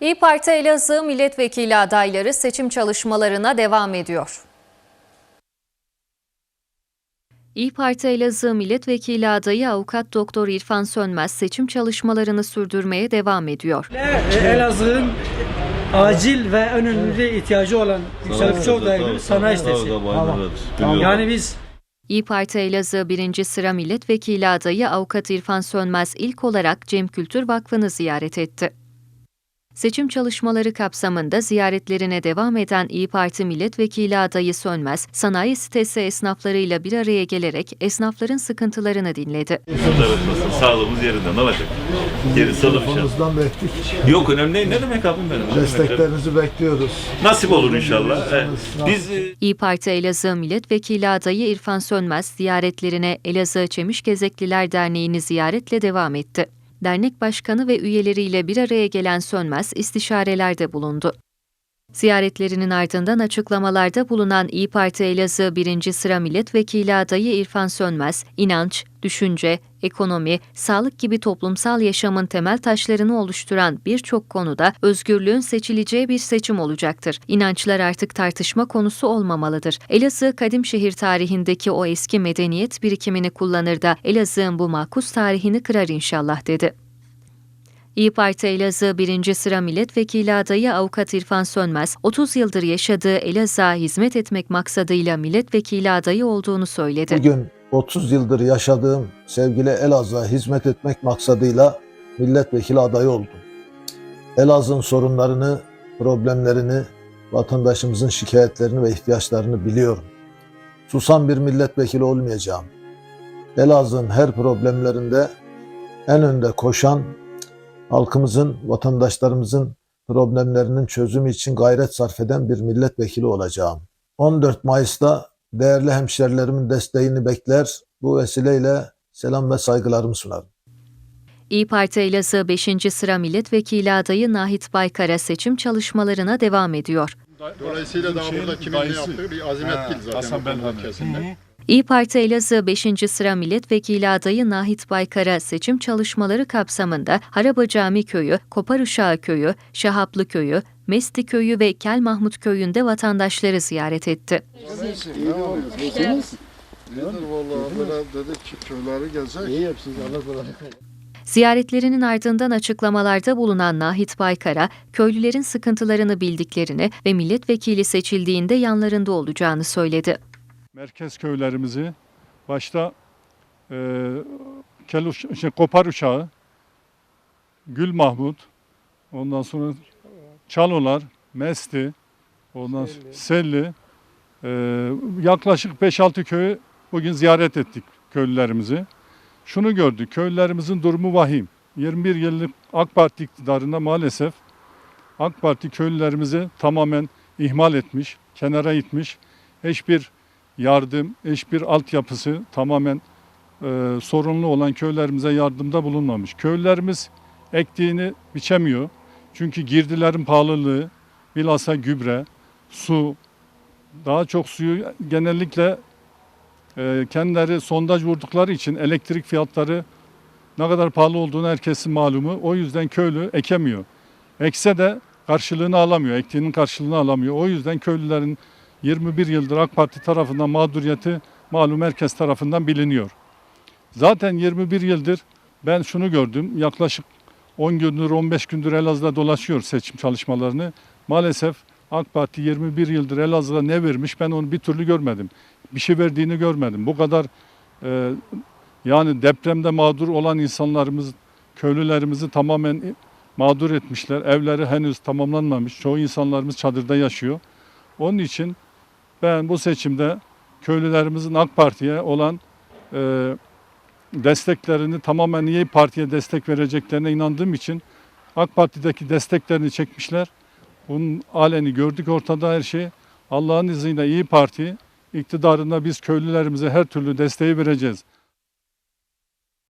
İyi Parti Elazığ milletvekili adayları seçim çalışmalarına devam ediyor. İyi Parti Elazığ milletvekili adayı avukat doktor İrfan Sönmez seçim çalışmalarını sürdürmeye devam ediyor. Elazığ'ın acil ve önemli ihtiyacı olan Yüksel Çoğdaylı sanayi sitesi. Yani biz İyi Parti Elazığ 1. sıra milletvekili adayı avukat İrfan Sönmez ilk olarak Cem Kültür Vakfı'nı ziyaret etti. Seçim çalışmaları kapsamında ziyaretlerine devam eden İyi Parti milletvekili adayı Sönmez, sanayi sitesi esnaflarıyla bir araya gelerek esnafların sıkıntılarını dinledi. Sağlığımız yerinde ne olacak? İnşallah. Telefonunuzdan bekledik. Yok önemli değil. Ne demek abim benim? Desteklerinizi bekliyoruz. Nasip olur inşallah. Biz e, İyi Parti Elazığ milletvekili adayı İrfan Sönmez ziyaretlerine Elazığ Çemişgezekliler Derneği'ni ziyaretle devam etti. Dernek başkanı ve üyeleriyle bir araya gelen Sönmez istişarelerde bulundu. Ziyaretlerinin ardından açıklamalarda bulunan İyi Parti Elazığ 1. sıra milletvekili adayı İrfan Sönmez, inanç, düşünce, ekonomi, sağlık gibi toplumsal yaşamın temel taşlarını oluşturan birçok konuda özgürlüğün seçileceği bir seçim olacaktır. İnançlar artık tartışma konusu olmamalıdır. Elazığ kadim şehir tarihindeki o eski medeniyet birikimini kullanır da Elazığ'ın bu makus tarihini kırar inşallah dedi. İyi Parti Elazığ 1. sıra milletvekili adayı avukat İrfan Sönmez, 30 yıldır yaşadığı Elazığ'a hizmet etmek maksadıyla milletvekili adayı olduğunu söyledi. Bugün 30 yıldır yaşadığım sevgili Elazığ'a hizmet etmek maksadıyla milletvekili adayı oldum. Elazığ'ın sorunlarını, problemlerini, vatandaşımızın şikayetlerini ve ihtiyaçlarını biliyorum. Susan bir milletvekili olmayacağım. Elazığ'ın her problemlerinde en önde koşan, halkımızın, vatandaşlarımızın problemlerinin çözümü için gayret sarf eden bir milletvekili olacağım. 14 Mayıs'ta değerli hemşerilerimin desteğini bekler. Bu vesileyle selam ve saygılarımı sunarım. İyi Parti Elazığ 5. sıra milletvekili adayı Nahit Baykar'a seçim çalışmalarına devam ediyor. Dolayısıyla daha burada kimin ne yaptığı bir azimet değil zaten. Hasan kesimde. İyi Parti Elazığ 5. sıra milletvekili adayı Nahit Baykar'a seçim çalışmaları kapsamında Haraba Cami Köyü, Kopar Köyü, Şahaplı Köyü, Mesti Köyü ve Kel Mahmut Köyü'nde vatandaşları ziyaret etti. Ziyaretlerinin ardından açıklamalarda bulunan Nahit Baykar'a köylülerin sıkıntılarını bildiklerini ve milletvekili seçildiğinde yanlarında olacağını söyledi. Merkez köylerimizi başta e, Keluş, şey, Kopar Uşağı, Gül Mahmut, ondan sonra Çalolar, Mesti, ondan sonra Selli, e, yaklaşık 5-6 köyü bugün ziyaret ettik köylülerimizi. Şunu gördük, köylülerimizin durumu vahim. 21 yıllık AK Parti iktidarında maalesef AK Parti köylülerimizi tamamen ihmal etmiş, kenara itmiş. Hiçbir yardım, hiçbir altyapısı tamamen e, sorunlu olan köylerimize yardımda bulunmamış. Köylerimiz ektiğini biçemiyor. Çünkü girdilerin pahalılığı, bilhassa gübre, su, daha çok suyu genellikle e, kendileri sondaj vurdukları için elektrik fiyatları ne kadar pahalı olduğunu herkesin malumu. O yüzden köylü ekemiyor. Ekse de karşılığını alamıyor, ektiğinin karşılığını alamıyor. O yüzden köylülerin 21 yıldır AK Parti tarafından mağduriyeti malum herkes tarafından biliniyor. Zaten 21 yıldır ben şunu gördüm. Yaklaşık 10 gündür 15 gündür Elazığ'da dolaşıyor seçim çalışmalarını. Maalesef AK Parti 21 yıldır Elazığ'a ne vermiş ben onu bir türlü görmedim. Bir şey verdiğini görmedim. Bu kadar e, yani depremde mağdur olan insanlarımız, köylülerimizi tamamen mağdur etmişler. Evleri henüz tamamlanmamış. Çoğu insanlarımız çadırda yaşıyor. Onun için ben bu seçimde köylülerimizin AK Parti'ye olan e, desteklerini tamamen İyi Parti'ye destek vereceklerine inandığım için AK Parti'deki desteklerini çekmişler. Bunun aleni gördük ortada her şey. Allah'ın izniyle İyi Parti iktidarında biz köylülerimize her türlü desteği vereceğiz.